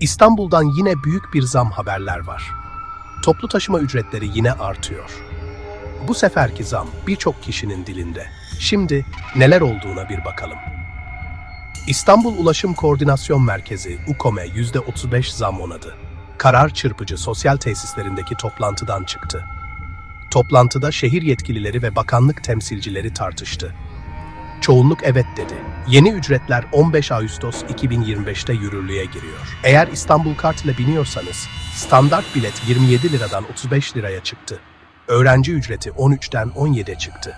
İstanbul'dan yine büyük bir zam haberler var. Toplu taşıma ücretleri yine artıyor. Bu seferki zam birçok kişinin dilinde. Şimdi neler olduğuna bir bakalım. İstanbul Ulaşım Koordinasyon Merkezi UKOME %35 zam onadı. Karar çırpıcı sosyal tesislerindeki toplantıdan çıktı. Toplantıda şehir yetkilileri ve bakanlık temsilcileri tartıştı. Çoğunluk evet dedi. Yeni ücretler 15 Ağustos 2025'te yürürlüğe giriyor. Eğer İstanbul Kart ile biniyorsanız standart bilet 27 liradan 35 liraya çıktı. Öğrenci ücreti 13'ten 17'e çıktı.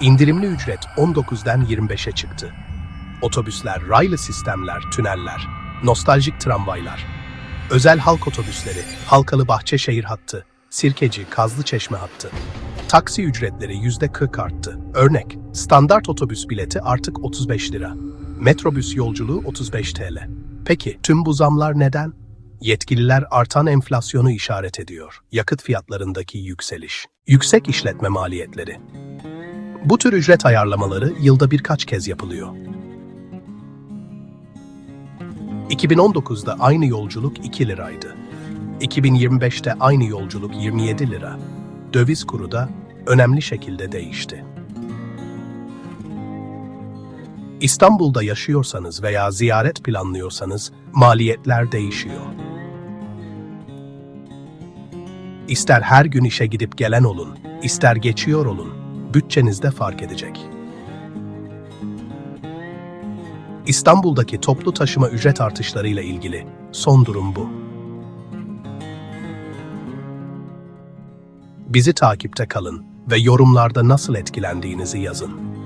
İndirimli ücret 19'dan 25'e çıktı. Otobüsler, raylı sistemler, tüneller, nostaljik tramvaylar, özel halk otobüsleri, Halkalı Bahçeşehir hattı, Sirkeci, Kazlıçeşme hattı, Taksi ücretleri %40 arttı. Örnek, standart otobüs bileti artık 35 lira. Metrobüs yolculuğu 35 TL. Peki tüm bu zamlar neden? Yetkililer artan enflasyonu işaret ediyor. Yakıt fiyatlarındaki yükseliş. Yüksek işletme maliyetleri. Bu tür ücret ayarlamaları yılda birkaç kez yapılıyor. 2019'da aynı yolculuk 2 liraydı. 2025'te aynı yolculuk 27 lira. Döviz kuru da önemli şekilde değişti. İstanbul'da yaşıyorsanız veya ziyaret planlıyorsanız maliyetler değişiyor. İster her gün işe gidip gelen olun, ister geçiyor olun, bütçenizde fark edecek. İstanbul'daki toplu taşıma ücret artışlarıyla ilgili son durum bu. Bizi takipte kalın ve yorumlarda nasıl etkilendiğinizi yazın.